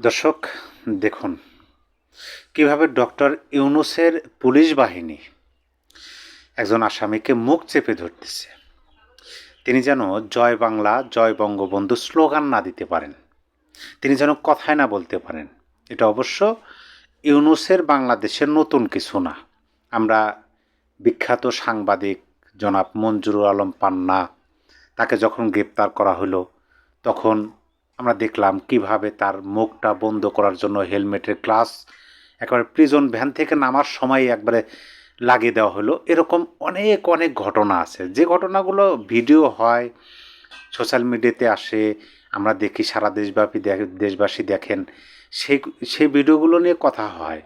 দর্শক, দেখুন, কীভাবে ডক্টর ইউনুসের পুলিশ বাহিনী একজন আসামিকে মুখ চেপে ধরতেছে। তিনি যেন জয় বাংলা, জয় বঙ্গবন্ধু স্লোগান না দিতে পারেন। তিনি যেন কথায় না বলতে পারেন। এটা অবশ্য ইউনুসের বাংলাদেশের নতুন কিছু না। আমরা বিখ্যাত সাংবাদিক জনাব মঞ্জুরুল আলম পান্না। তাকে যখন গ্রেপ্তার করা হলো, তখন আমরা দেখলাম কীভাবে তার মুখটা বন্ধ করার জন্য হেলমেটের গ্লাস, একেবারে প্রিজন ভ্যান থেকে নামার সময় একবারে লাগিয়ে দেওয়া হলো। এরকম অনেক অনেক ঘটনা আছে। যে ঘটনাগুলো ভিডিও হয়, সোশ্যাল মিডিয়াতে আসে, আমরা দেখি সারা দেশব্যাপী দেশবাসী দেখেন, সেই সেই ভিডিওগুলো নিয়ে কথা হয়।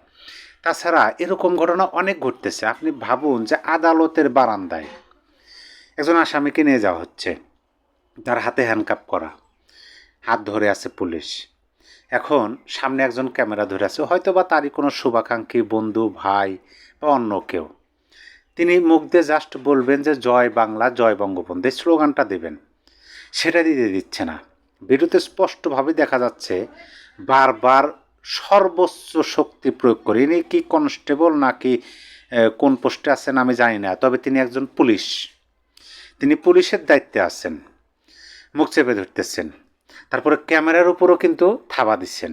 তাছাড়া এরকম ঘটনা অনেক ঘটতেছে। আপনি ভাবুন যে আদালতের বারান্দায় একজন আসামিকে নিয়ে যাওয়া হচ্ছে। তার হাতে হ্যান্ডকাপ করা। হাত ধরে আছে পুলিশ। এখন সামনে একজন ক্যামেরা ধরে আছে। হয়তো বা তারই কোনো শুভাকাঙ্ক্ষী, বন্ধু, ভাই বা অন্য কেউ। তিনি মুখ দিয়ে জাস্ট বলবেন যে, জয় বাংলা, জয় বঙ্গবন্ধু। স্লোগানটা দেবেন। সেটা দিতে দিচ্ছে না। ভিডিওতে স্পষ্টভাবে দেখা যাচ্ছে বারবার সর্বোচ্চ শক্তি প্রয়োগ করে। ইনি কি কনস্টেবল নাকি কোন পোস্টে আছেন আমি জানি না, তবে তিনি একজন পুলিশ। তিনি পুলিশের দায়িত্বে আছেন, মুখ চেপে ধরতেছেন। তারপরে ক্যামেরার উপরও কিন্তু থাবা দিচ্ছেন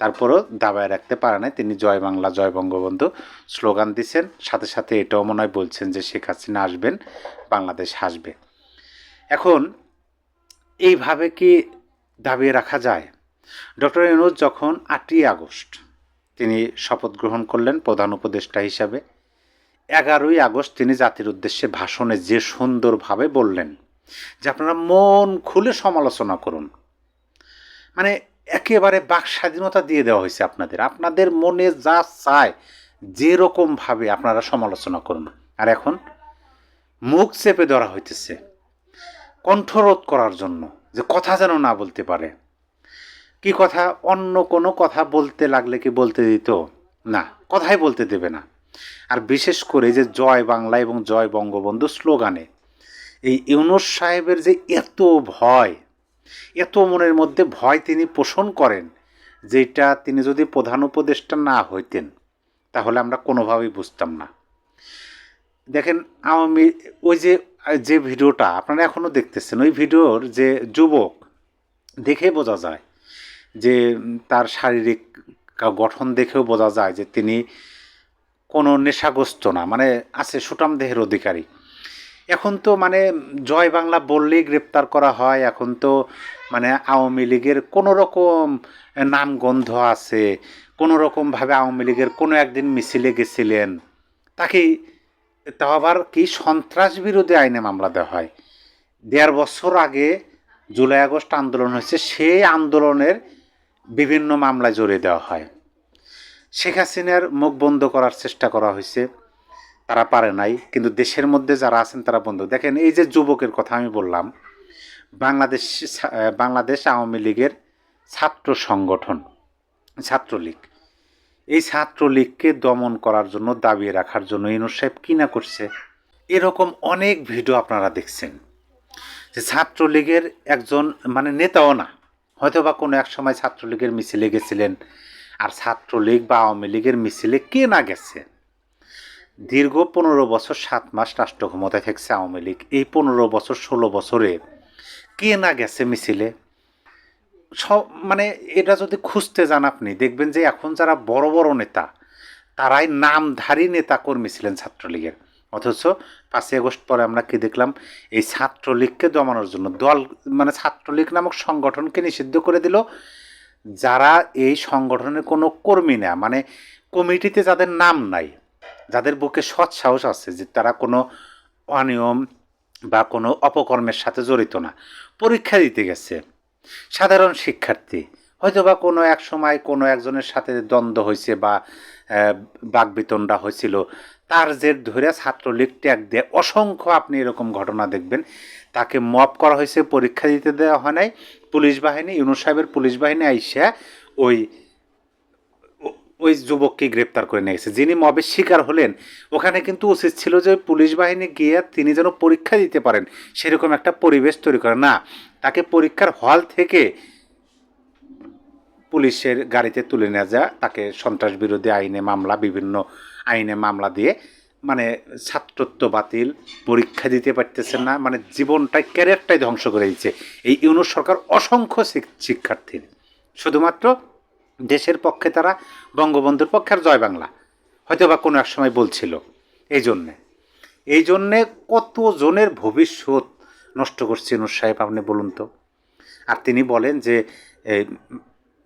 তারপরও দাবায় রাখতে পারে না তিনি জয় বাংলা, জয় বঙ্গবন্ধু স্লোগান দিচ্ছেন সাথে সাথে এটাও মনে হয় বলছেন যে শেখ হাসিনা আসবেন, বাংলাদেশ হাসবে। এখন, এইভাবে কি দাবিয়ে রাখা যায়? ডক্টর ইউনুস যখন আটই আগস্ট তিনি শপথ গ্রহণ করলেন প্রধান উপদেষ্টা হিসাবে, এগারোই আগস্ট তিনি জাতির উদ্দেশ্যে ভাষণে যে সুন্দরভাবে বললেন, যে আপনারা মন খুলে সমালোচনা করুন। মানে একেবারে বাক স্বাধীনতা দিয়ে দেওয়া হয়েছে আপনাদের। আপনাদের মনে যা চায় যেরকমভাবে আপনারা সমালোচনা করুন। আর এখন মুখ চেপে ধরা হইতেছে, কণ্ঠরোধ করার জন্য, যে কথা যেন না বলতে পারে। কি কথা? অন্য কোনো কথা বলতে লাগলে কি বলতে দিত? না, কথাই বলতে দেবে না। আর বিশেষ করে যে জয় বাংলা এবং জয় বঙ্গবন্ধু স্লোগানে, এই ইউনুস সাহেবের যে এত ভয়, এত মনের মধ্যে ভয় তিনি পোষণ করেন, যেটা তিনি যদি প্রধান উপদেষ্টা না হইতেন, তাহলে আমরা কোনোভাবেই বুঝতাম না। দেখেন, আওয়ামী, ওই যে যে ভিডিওটা আপনারা এখনও দেখতেছেন, ওই ভিডিওর যে যুবক দেখে বোঝা যায় যে তার শারীরিক গঠন দেখেও বোঝা যায় যে তিনি কোনো নেশাগ্রস্ত না মানে আছে সুটাম দেহের অধিকারী। এখন তো মানে জয় বাংলা বললেই গ্রেপ্তার করা হয়, এখন তো মানে আওয়ামী লীগের কোনো রকম নামগন্ধ আছে, কোনো রকমভাবে আওয়ামী লীগের কোনো একদিন মিছিলে গেছিলেন, তাকে তাও আবার কি সন্ত্রাস বিরোধী আইনে মামলা দেওয়া হয়? দেড় বছর আগে জুলাই আগস্ট আন্দোলন হয়েছে, সেই আন্দোলনের বিভিন্ন মামলায় জড়িয়ে দেওয়া হয়। শেখ হাসিনার মুখ বন্ধ করার চেষ্টা করা হয়েছে। তারা পারে নাই, কিন্তু দেশের মধ্যে যারা আছেন তারা বন্ধ। দেখেন, এই যে যুবকের কথা আমি বললাম, বাংলাদেশ বাংলাদেশ আওয়ামী লীগের ছাত্র সংগঠন, ছাত্রলীগ। এই ছাত্রলীগকে দমন করার জন্য, দাবিয়ে রাখার জন্য ইনুস সাহেব কী না করছে, এরকম অনেক ভিডিও আপনারা দেখছেন। যে ছাত্রলীগের একজন মানে নেতাও না হয়তো বা কোনো এক সময় ছাত্রলীগের মিছিলে গেছিলেন। আর ছাত্রলীগ বা আওয়ামী লীগের মিছিলে কে না গেছে? দীর্ঘ পনেরো বছর সাত মাস রাষ্ট্র ক্ষমতায় থাকছে আওয়ামী লীগ। এই পনেরো বছর, ষোলো বছরে কে না গেছে মিছিলে? সব মানে এটা যদি খুঁজতে যান আপনি, দেখবেন যে এখন যারা বড় বড় নেতা, তারাই নামধারী নেতা কর্মী ছিলেন ছাত্রলীগের। অথচ পাঁচই আগস্ট পরে আমরা কি দেখলাম? এই ছাত্রলীগকে দমানোর জন্য দল মানে ছাত্রলীগ নামক সংগঠনকে নিষিদ্ধ করে দিল। যারা এই সংগঠনের কোনো কর্মী না মানে কমিটিতে যাদের নাম নাই, যাদের বুকে সৎ সাহস আছে যে তারা কোনো অনিয়ম বা কোনো অপকর্মের সাথে জড়িত না, পরীক্ষা দিতে গেছে। সাধারণ শিক্ষার্থী হয়তো বা কোনো এক সময় কোনো একজনের সাথে দ্বন্দ্ব হয়েছে বা বাকবিতণ্ডা হয়েছিল। তার জের ধরে ছাত্রলীগ ট্যাগ দিয়ে অসংখ্য আপনি এরকম ঘটনা দেখবেন। তাকে মপ করা হয়েছে, পরীক্ষা দিতে দেওয়া হয় নাই। পুলিশ বাহিনী, ইউনুস সাহেবের পুলিশ বাহিনী আইসা ওই ওই যুবককে গ্রেপ্তার করে নিয়ে গেছে। যিনি মবের শিকার হলেন, ওখানে কিন্তু উচিত ছিল যে পুলিশ বাহিনী গিয়ে তিনি যেন পরীক্ষা দিতে পারেন। সেরকম একটা পরিবেশ তৈরি করে। না, তাকে পরীক্ষার হল থেকে পুলিশের গাড়িতে তুলে নেওয়া যায়, তাকে সন্ত্রাস বিরোধী আইনে মামলা, বিভিন্ন আইনে মামলা দিয়ে মানে ছাত্রত্ব বাতিল, পরীক্ষা দিতে পারতেছেন না মানে জীবনটাই, ক্যারিয়ারটাই ধ্বংস করে দিচ্ছে এই ইউনুস সরকার অসংখ্য শিক- শিক্ষার্থীর শুধুমাত্র দেশের পক্ষে তারা, বঙ্গবন্ধুর পক্ষে আর জয় বাংলা। হয়তো বা কোনো এক সময় বলছিল। এই জন্যে। এই জন্যে কতজনের ভবিষ্যৎ নষ্ট করছে ইউনুস সাহেব, আপনি বলুন তো। আর তিনি বলেন যে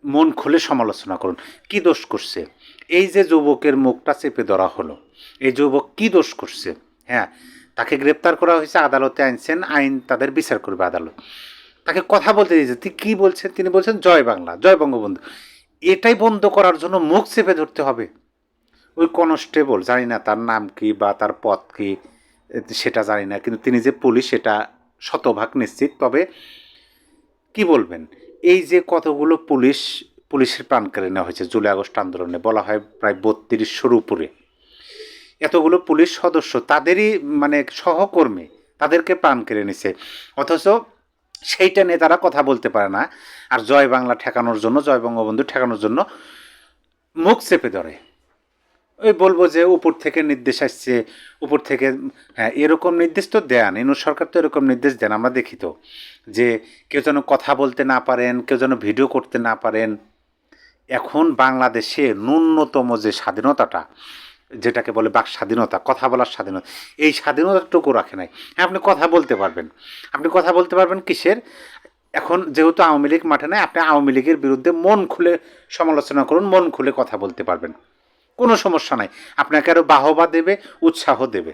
মন খুলে সমালোচনা করুন। কি দোষ করছে? এই যে যুবকের মুখটা চেপে ধরা হলো, এই যুবক কি দোষ করছে? হ্যাঁ তাকে গ্রেপ্তার করা হয়েছে, আদালতে আনছেন আইন তাদের বিচার করবে আদালত। তাকে কথা বলতে দিয়েছে তিনি কী বলছেন? তিনি বলছেন, জয় বাংলা, জয় বঙ্গবন্ধু। এটাই বন্ধ করার জন্য মুখ চেপে ধরতে হবে। ওই কনস্টেবল, জানি না তার নাম কি বা তার পদ কি, সেটা জানি না, কিন্তু তিনি যে পুলিশ, সেটা শতভাগ নিশ্চিত। তবে কি বলবেন? এই যে কতগুলো পুলিশ, পুলিশের প্রাণ কেড়ে নেওয়া হয়েছে, জুলাই আগস্ট আন্দোলনে বলা হয় প্রায় বত্রিশশোর উপরে। এতগুলো পুলিশ সদস্য তাদেরই মানে সহকর্মী তাদেরকে প্রাণ কেড়ে নিছে। অথচ সেইটা নিয়ে তারা কথা বলতে পারে না। আর জয় বাংলা ঠেকানোর জন্য, জয় বঙ্গবন্ধু ঠেকানোর জন্য মুখ চেপে ধরে। ওই বলব যে উপর থেকে নির্দেশ আসছে, উপর থেকে হ্যাঁ এরকম নির্দেশ তো দেন ইনু সরকার তো এরকম নির্দেশ দেন, আমরা দেখি তো, যে কেউ যেন কথা বলতে না পারেন, কেউ যেন ভিডিও করতে না পারেন। এখন বাংলাদেশে ন্যূনতম যে স্বাধীনতাটা, যেটাকে বলে বাক স্বাধীনতা, কথা বলার স্বাধীনতা, এই স্বাধীনতাটুকু রাখে নাই। হ্যাঁ আপনি কথা বলতে পারবেন। আপনি কথা বলতে পারবেন কিসের? এখন যেহেতু আওয়ামী লীগ মাঠে নাই, আপনি আওয়ামী লীগের বিরুদ্ধে মন খুলে সমালোচনা করুন, মন খুলে কথা বলতে পারবেন। কোনো সমস্যা নাই। আপনাকে আরও বাহবা দেবে, উৎসাহ দেবে।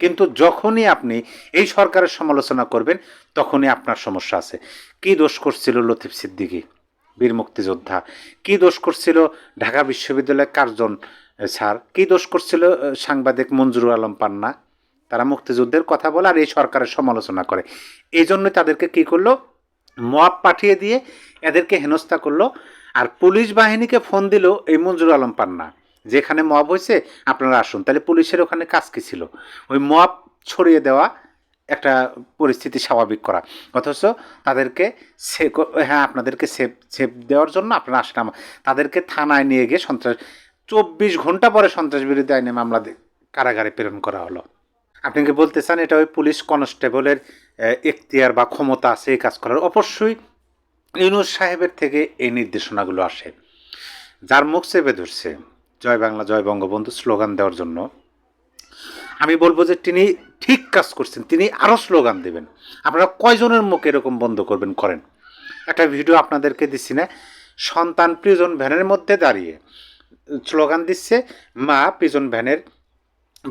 কিন্তু যখনই আপনি এই সরকারের সমালোচনা করবেন, তখনই আপনার সমস্যা আছে। কি দোষ করছিল লতিফ সিদ্দিকী, বীর মুক্তিযোদ্ধা? কি দোষ করছিল ঢাকা বিশ্ববিদ্যালয়ের কার্জন স্যার? কি দোষ করছিল সাংবাদিক মঞ্জুরুল আলম পান্না? তারা মুক্তিযুদ্ধের কথা বলে আর এই সরকারের সমালোচনা করে। এই জন্যই তাদেরকে কি করল? মব পাঠিয়ে দিয়ে এদেরকে হেনস্থা করল। আর পুলিশ বাহিনীকে ফোন দিল এই মঞ্জুর আলম পান্না। যেখানে মব হয়েছে, আপনারা আসুন। তাহলে পুলিশের ওখানে কাজ কি ছিল? ওই মব ছড়িয়ে দেওয়া একটা পরিস্থিতি স্বাভাবিক করা। অথচ তাদেরকে সে হ্যাঁ আপনাদেরকে সেফ সেফ দেওয়ার জন্য আপনারা আসেন তাদেরকে থানায় নিয়ে গিয়ে সন্ত্রাস চব্বিশ ঘণ্টা পরে সন্ত্রাস বিরোধী আইনে মামলা কারাগারে প্রেরণ করা হলো। আপনি কি বলতে চান এটা ওই পুলিশ কনস্টেবলের এখতিয়ার বা ক্ষমতা আছে এই কাজ করার? অবশ্যই ইউনুস সাহেবের থেকে এই নির্দেশনাগুলো আসে। যার মুখ চেপে ধরছে। জয় বাংলা, জয় বঙ্গবন্ধু স্লোগান দেওয়ার জন্য। আমি বলব যে তিনি ঠিক কাজ করছেন, তিনি আরও স্লোগান দেবেন। আপনারা কয়জনের মুখ এরকম বন্ধ করবেন, করেন। একটা ভিডিও আপনাদেরকে দিচ্ছি না, সন্তান প্রিজন ভ্যানের মধ্যে দাঁড়িয়ে। স্লোগান দিচ্ছে, মা প্রিজন ভ্যানের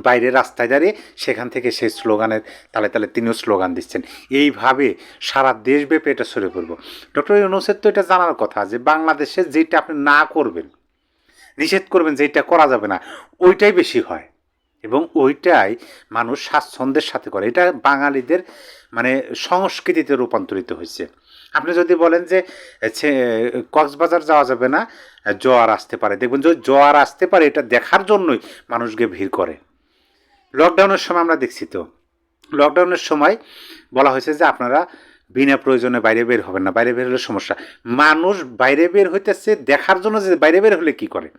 বাইরে রাস্তায় দাঁড়িয়ে, সেখান থেকে সেই স্লোগানের তালে তালে তিনিও স্লোগান দিচ্ছেন। এইভাবে সারা দেশব্যাপী এটা সরে পড়ব। ডক্টর ইউনুসের তো এটা জানার কথা যে বাংলাদেশে যেটা আপনি না করবেন নিষেধ করবেন যেটা করা যাবে না, ওইটাই বেশি হয়। এবং ওইটাই মানুষ স্বাচ্ছন্দ্যের সাথে করে। এটা বাঙালিদের মানে সংস্কৃতিতে রূপান্তরিত হয়েছে। আপনি যদি বলেন যে কক্সবাজার যাওয়া যাবে না, জোয়ার আসতে পারে। দেখবেন যে জোয়ার আসতে পারে, এটা দেখার জন্যই মানুষকে ভিড় করে। লকডাউনের সময় আমরা দেখছি তো। লকডাউনের সময় বলা হয়েছে যে আপনারা বিনা প্রয়োজনে বাইরে বের হবেন না, বাইরে বের হলে সমস্যা। মানুষ বাইরে বের হইতেছে দেখার জন্য যে বাইরে বের হলে কি করে?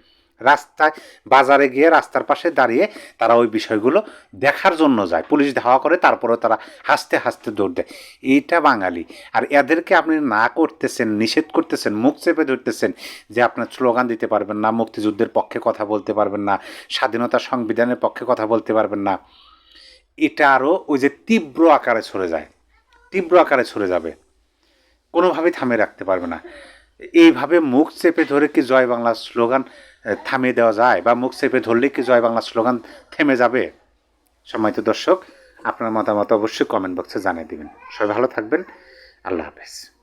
রাস্তায়, বাজারে গিয়ে রাস্তার পাশে দাঁড়িয়ে তারা ওই বিষয়গুলো দেখার জন্য যায়। পুলিশ ধাওয়া করে তারপরে তারা হাসতে হাসতে দৌড় দেয়। এইটা বাঙালি। আর এদেরকে আপনি না করতেছেন, নিষেধ করতেছেন, মুখ চেপে ধরতেছেন যে আপনার স্লোগান দিতে পারবেন না, মুক্তিযুদ্ধের পক্ষে কথা বলতে পারবেন না, স্বাধীনতা সংবিধানের পক্ষে কথা বলতে পারবেন না। এটা আরও ওই যে তীব্র আকারে ছড়ে যায়। তীব্র আকারে ছড়ে যাবে। কোনোভাবেই থামে রাখতে পারবে না। এইভাবে মুখ চেপে ধরে কি জয় বাংলা স্লোগান থামিয়ে দেওয়া যায়? বা মুখ চেপে ধরলে কি জয় বাংলা স্লোগান থেমে যাবে? সম্মানিত দর্শক, আপনার মতামত অবশ্যই কমেন্ট বক্সে জানিয়ে দেবেন। সবাই ভালো থাকবেন। আল্লাহ হাফেজ।